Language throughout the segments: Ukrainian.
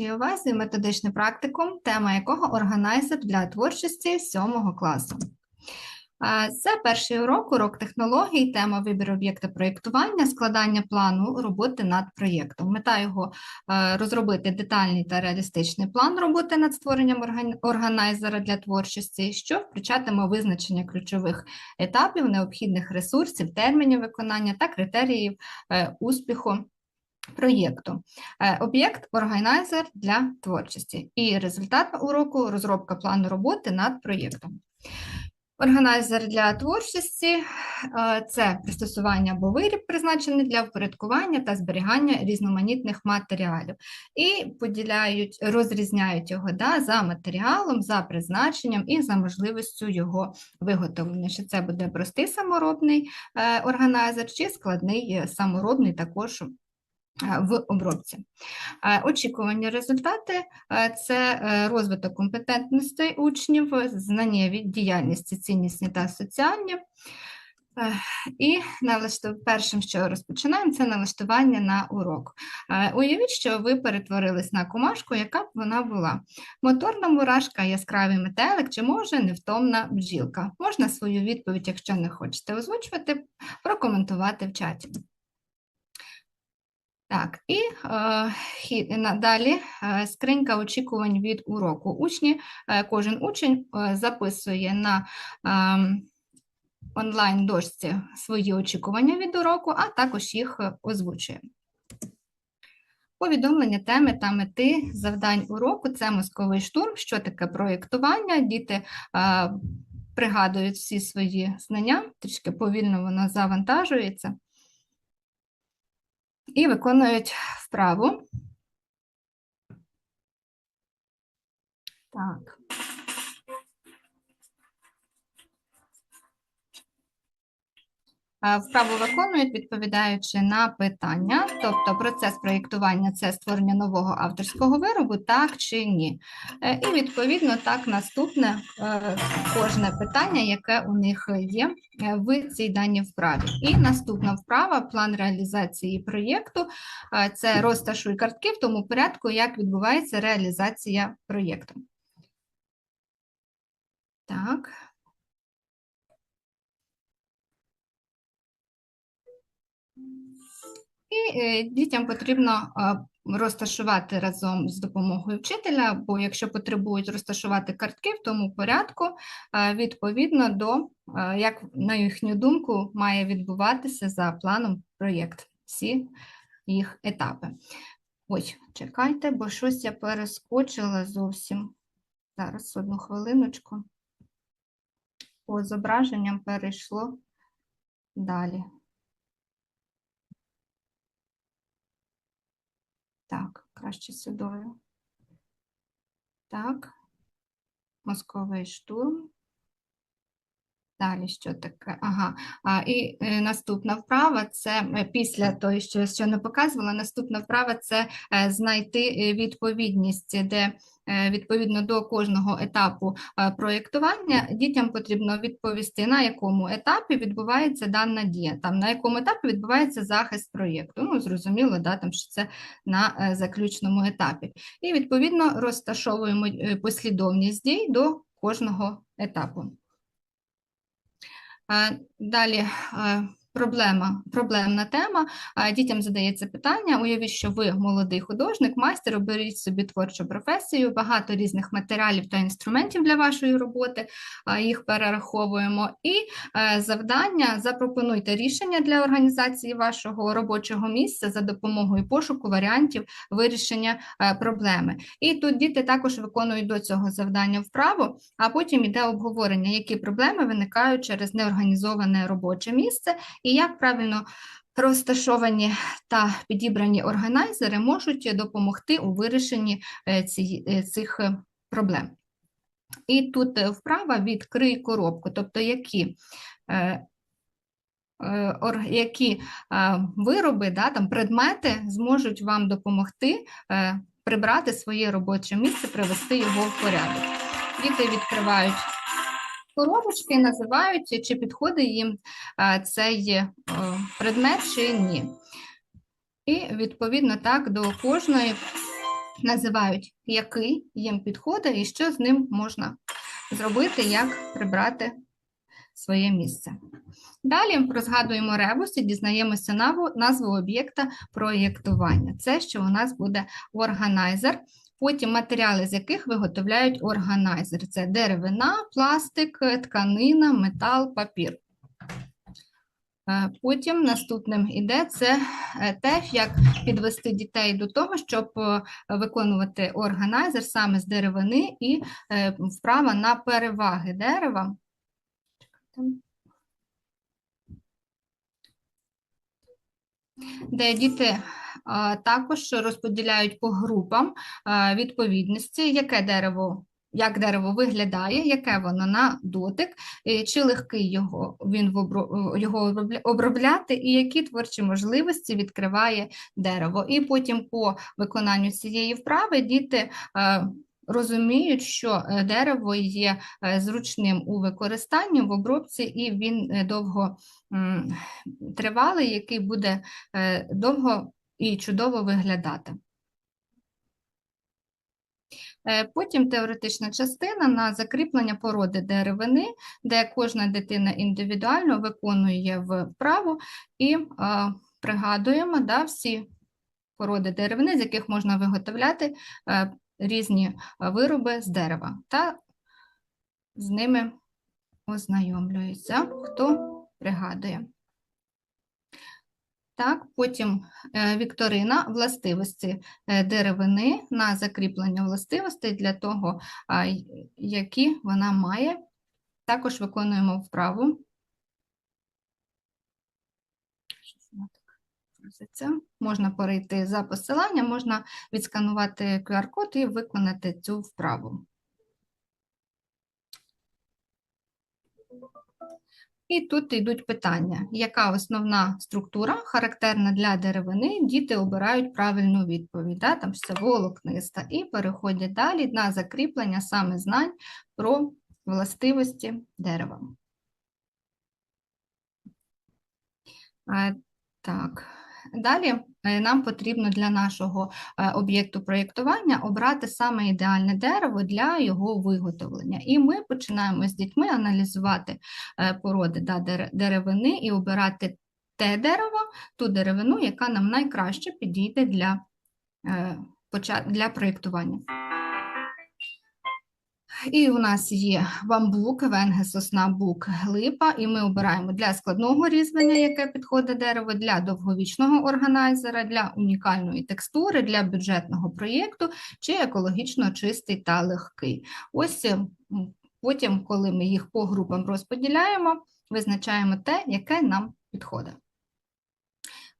Увазі методичний практикум, тема якого органайзер для творчості 7 класу. Це перший урок, урок технологій, тема вибір об'єкта проєктування, складання плану роботи над проєктом. Мета його е, розробити детальний та реалістичний план роботи над створенням органайзера для творчості, що включатиме визначення ключових етапів, необхідних ресурсів, термінів виконання та критеріїв е, успіху проєкту. Е, Об'єкт органайзер для творчості. І результат уроку розробка плану роботи над проєктом. Органайзер для творчості е, це пристосування або виріб, призначений для впорядкування та зберігання різноманітних матеріалів. І поділяють, розрізняють його да, за матеріалом, за призначенням і за можливістю його виготовлення. Чи це буде простий саморобний е, органайзер, чи складний саморобний також в обробці. Е, Очікувані результати е, це е, розвиток компетентностей учнів, знання від діяльності ціннісні та соціальні. Е, І налаштов... першим, що розпочинаємо, це налаштування на урок. Е, Уявіть, що ви перетворились на комашку, яка б вона була. Моторна мурашка, яскравий метелик чи може невтомна бджілка. Можна свою відповідь, якщо не хочете озвучувати, прокоментувати в чаті. Так, і е, надалі е, скринька очікувань від уроку. Учні, е, кожен учень е, записує на е, онлайн-дошці свої очікування від уроку, а також їх озвучує. Повідомлення теми та мети завдань уроку це мозковий штурм. Що таке проєктування? Діти е, пригадують всі свої знання, трішки повільно воно завантажується і виконують вправу. Так. Вправу виконують, відповідаючи на питання, тобто процес проєктування – це створення нового авторського виробу, так чи ні. Е, І, відповідно, так наступне е, кожне питання, яке у них є е, в цій даній вправі. І наступна вправа – план реалізації проєкту. Це розташуй картки в тому порядку, як відбувається реалізація проєкту. Так. І е, дітям потрібно розташувати разом з допомогою вчителя, бо якщо потребують розташувати картки в тому порядку, відповідно до, як на їхню думку, має відбуватися за планом проєкт, всі їх етапи. Ой, чекайте, бо щось я перескочила зовсім. Зараз одну хвилиночку. По зображенням перейшло далі. Так, краще сюдою. Так. Мозковий штурм. Далі що таке? Ага. А, і е, наступна вправа це е, після того, що, що не показувала, наступна вправа це е, знайти відповідність, де відповідно до кожного етапу е, проєктування дітям потрібно відповісти, на якому етапі відбувається дана дія, там, на якому етапі відбувається захист проєкту. Ну, зрозуміло, да, там, що це на е, заключному етапі. І відповідно розташовуємо е, послідовність дій до кожного етапу. Е, Далі е, проблема, проблемна тема. Дітям задається питання. Уявіть, що ви молодий художник, майстер, оберіть собі творчу професію, багато різних матеріалів та інструментів для вашої роботи. Їх перераховуємо. І е, завдання запропонуйте рішення для організації вашого робочого місця за допомогою пошуку варіантів вирішення е, проблеми. І тут діти також виконують до цього завдання вправо, а потім йде обговорення, які проблеми виникають через неорганізоване робоче місце і як правильно розташовані та підібрані органайзери можуть допомогти у вирішенні е, е, цих е, проблем. І тут вправа відкрий коробку, тобто які, які вироби, да, там, предмети зможуть вам допомогти прибрати своє робоче місце, привести його в порядок. Діти відкривають коробочки, називають, чи підходить їм е, цей е, предмет чи ні. І відповідно так до кожної називають, який їм підходить і що з ним можна зробити, як прибрати своє місце. Далі розгадуємо ребус і дізнаємося назву об'єкта проєктування. Це що у нас буде органайзер, потім матеріали, з яких виготовляють органайзер. Це деревина, пластик, тканина, метал, папір. Е, Потім наступним іде це е, те, як підвести дітей до того, щоб е, виконувати органайзер саме з деревини і вправа на переваги дерева. Де діти також розподіляють по групам відповідності, яке дерево, як дерево виглядає, яке воно на дотик, чи легкий його він його обробляти, і які творчі можливості відкриває дерево. І потім по виконанню цієї вправи діти розуміють, що е, дерево є е, зручним у використанні в обробці, і він е, довго тривалий, який буде довго і чудово виглядати. Потім теоретична частина на закріплення породи деревини, де кожна дитина індивідуально виконує вправу і е, пригадуємо да, всі породи деревини, з яких можна виготовляти е, різні е, вироби з дерева, та з ними ознайомлюється, хто пригадує. Так, потім е, вікторина властивості е, деревини на закріплення властивостей для того, які вона має. Також виконуємо вправу. Щось вона так грузиться. Можна перейти за посиланням, можна відсканувати QR-код і виконати цю вправу. І тут йдуть питання, яка основна структура характерна для деревини, діти обирають правильну відповідь, да? там все волокниста, і переходять далі на закріплення саме знань про властивості дерева. Е, Так, далі е, нам потрібно для нашого е, об'єкту проєктування обрати саме ідеальне дерево для його виготовлення. І ми починаємо з дітьми аналізувати е, породи да, деревини і обирати те дерево, ту деревину, яка нам найкраще підійде для, для проєктування. І у нас є бамбук, венге, сосна, бук, глипа, і ми обираємо для складного різьблення, яке підходить дерево, для довговічного органайзера, для унікальної текстури, для бюджетного проєкту чи екологічно чистий та легкий. Ось е, потім, коли ми їх по групам розподіляємо, визначаємо те, яке нам підходить.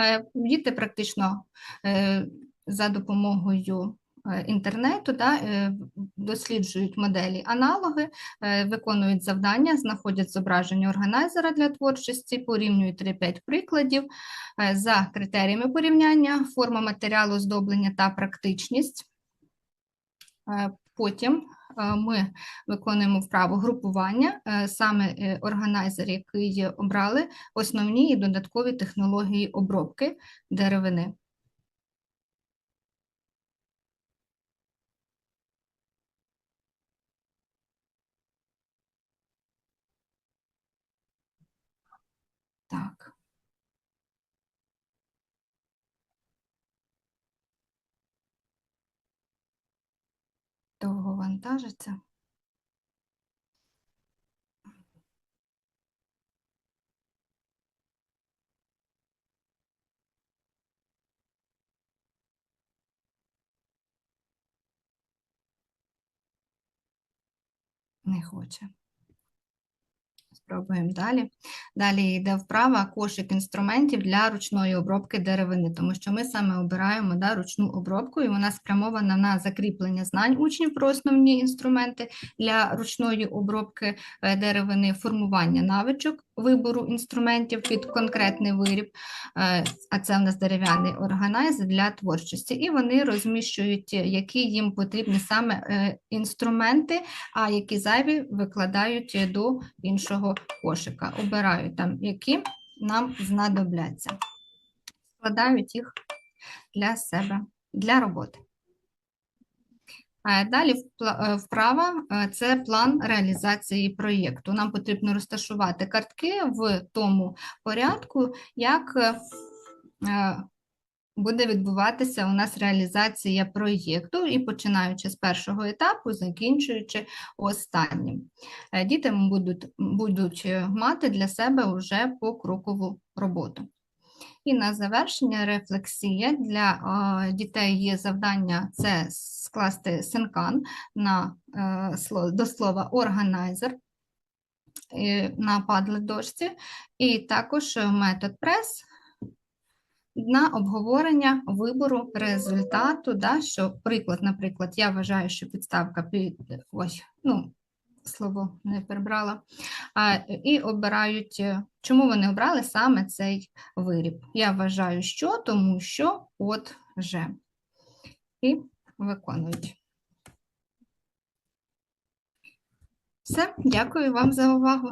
Е, Діти практично е, за допомогою інтернету да, е, досліджують моделі аналоги, е, виконують завдання, знаходять зображення органайзера для творчості, порівнюють 3-5 прикладів е, за критеріями порівняння, форма матеріалу, оздоблення та практичність. Е, Потім е, ми виконуємо вправу групування, е, саме е, органайзер, який обрали, основні і додаткові технології обробки деревини. Так. Довго вантажиться. Не хоче. Спробуємо далі. Далі йде вправа кошик інструментів для ручної обробки деревини, тому що ми саме обираємо да, ручну обробку, і вона спрямована на закріплення знань учнів про основні інструменти для ручної обробки е, деревини, формування навичок вибору інструментів під конкретний виріб, е, а це в нас дерев'яний органайзер для творчості. І вони розміщують, які їм потрібні саме е, інструменти, а які зайві викладають до іншого кошика. Обирають там, які нам знадобляться. Складають їх для себе, для роботи. Далі е, вправа е, це план реалізації проєкту. Нам потрібно розташувати картки в тому порядку, як е, буде відбуватися у нас реалізація проєкту, і починаючи з першого етапу, закінчуючи останнім. Е, Діти будуть, будуть мати для себе вже покрокову роботу. І на завершення рефлексія для е, дітей є завдання це скласти синкан на, е, до слова органайзер на Padlet дошці, і також метод прес на обговорення вибору результату, да, що приклад, наприклад, я вважаю, що підставка під ось, ну, слово не перебрала, а, і обирають, е, чому вони обрали саме цей виріб. Я вважаю, що, тому що, от же. І виконують. Все, дякую вам за увагу.